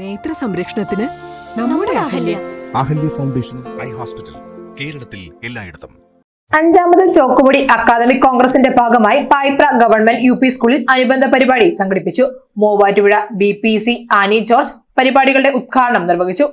നേത്ര സംരക്ഷണത്തിന് നമ്മുടെ Ahalya. Ahalya foundation eye hospital കേരളത്തിൽ എല്ലായിടത്തും. അഞ്ചാമത് ചോക്കുമുടി അക്കാദമിക് കോൺഗ്രസിന്റെ ഭാഗമായി പായ്പ്ര ഗവൺമെന്റ് യു പി സ്കൂളിൽ അനുബന്ധ പരിപാടി സംഘടിപ്പിച്ചു. Muvattupuzha B P C Annie George പരിപാടികളുടെ ഉദ്ഘാടനം നിർവഹിച്ചു.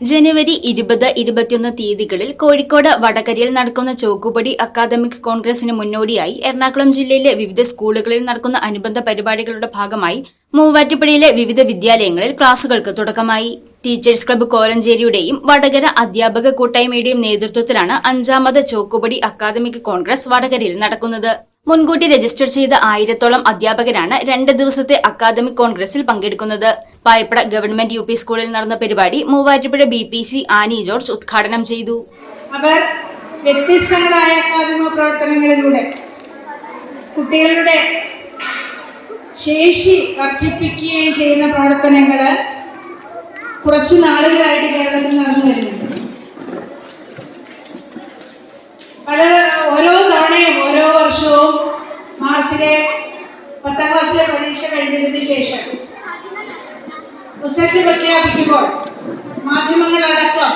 ജനുവരി ഇരുപത് ഇരുപത്തിയൊന്ന് തീയതികളിൽ കോഴിക്കോട് വടകരയിൽ നടക്കുന്ന ചോക്കുപടി അക്കാദമിക് കോൺഗ്രസിന് മുന്നോടിയായി എറണാകുളം ജില്ലയിലെ വിവിധ സ്കൂളുകളിൽ നടക്കുന്ന അനുബന്ധ പരിപാടികളുടെ ഭാഗമായി മൂവാറ്റുപുഴയിലെ വിവിധ വിദ്യാലയങ്ങളിൽ ക്ലാസുകൾക്ക് തുടക്കമായി. ടീച്ചേഴ്സ് ക്ലബ്ബ് കോലഞ്ചേരിയുടെയും വടകര അധ്യാപക കൂട്ടായ്മയുടെയും നേതൃത്വത്തിലാണ് അഞ്ചാമത് ചോക്കുപടി അക്കാദമിക് കോൺഗ്രസ് വടകരയിൽ നടക്കുന്നത്. മുൻകൂട്ടി രജിസ്റ്റർ ചെയ്ത ആയിരത്തോളം അധ്യാപകരാണ് രണ്ട് ദിവസത്തെ അക്കാദമിക് കോൺഗ്രസിൽ പങ്കെടുക്കുന്നത്. പായപ്പട ഗവൺമെന്റ് യു സ്കൂളിൽ നടന്ന പരിപാടി Muvattupuzha B P C Annie George ഉദ്ഘാടനം ചെയ്തു. അവർ വ്യത്യസ്തങ്ങളായ അക്കാദമിക പ്രവർത്തനങ്ങളിലൂടെ കുട്ടികളുടെ ശേഷി വർദ്ധിപ്പിക്കുകയും ചെയ്യുന്ന പ്രവർത്തനങ്ങൾ കുറച്ച് നാളുകളായിട്ട് കേരളത്തിൽ നടന്നു. റിസൾട്ട് പ്രഖ്യാപിക്കുമ്പോൾ മാധ്യമങ്ങളടക്കം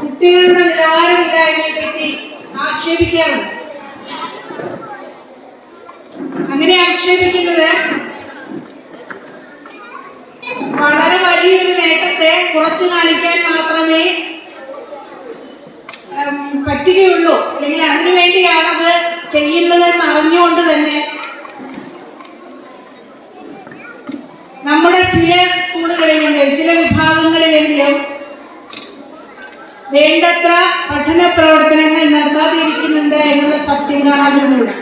കുട്ടികളുടെ നിലവാരമില്ലായ്മയെ പറ്റി ആക്ഷേപിക്കാറുണ്ട്. അങ്ങനെ ആക്ഷേപിക്കുന്നത് വളരെ വലിയൊരു നേട്ടത്തെ കുറച്ച് കാണിക്കാൻ മാത്രമേ പറ്റുകയുള്ളൂ. അല്ലെങ്കിൽ അതിനു വേണ്ടിയാണത് ചെയ്യുന്നതെന്ന് അറിഞ്ഞുകൊണ്ട് തന്നെ നമ്മുടെ ചില സ്കൂളുകളിലെങ്കിലും ചില വിഭാഗങ്ങളിലെങ്കിലും വേണ്ടത്ര പഠന പ്രവർത്തനങ്ങൾ നടത്താതിരിക്കുന്നുണ്ട് എന്നുള്ള സത്യം കാണാതിരുന്നൂടെ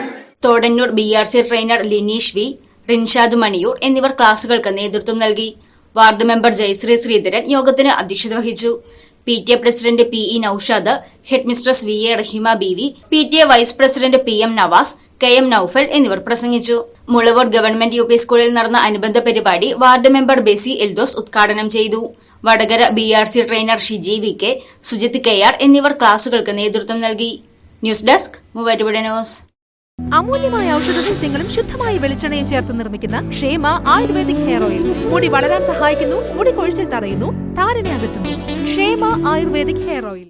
Thodannur B R C trainer Lineesh V Rinshad Maniyur എന്നിവർ ക്ലാസുകൾക്ക് നേതൃത്വം നൽകി. വാർഡ് മെമ്പർ ജയശ്രീ ശ്രീധരൻ യോഗത്തിന് അധ്യക്ഷത വഹിച്ചു. P T A president P E Naushad headmistress V A Rahima B V P T A vice president P M Navas K M Naufal എന്നിവർ പ്രസംഗിച്ചു. Mulavoor government U P സ്കൂളിൽ നടന്ന അനുബന്ധ പരിപാടി വാർഡ് മെമ്പർ ബെസി എൽദോസ് ഉദ്ഘാടനം ചെയ്തു. Vadakara B R C trainer Shiji V K Sujith K R എന്നിവർ ക്ലാസുകൾക്ക് നേതൃത്വം നൽകി. News desk news. അമൂല്യമായ ഔഷധ സസ്യങ്ങളും ശുദ്ധമായ വെളിച്ചെണ്ണയും ചേർത്ത് നിർമ്മിക്കുന്ന ക്ഷേമ ആയുർവേദിക് ഹെയർ ഓയിൽ. മുടി വളരാൻ സഹായിക്കുന്നു മുടി കൊഴിച്ചിൽ തടയുന്നു താരനെ അകറ്റുന്നു. ക്ഷേമ ആയുർവേദിക് ഹെയർ ഓയിൽ.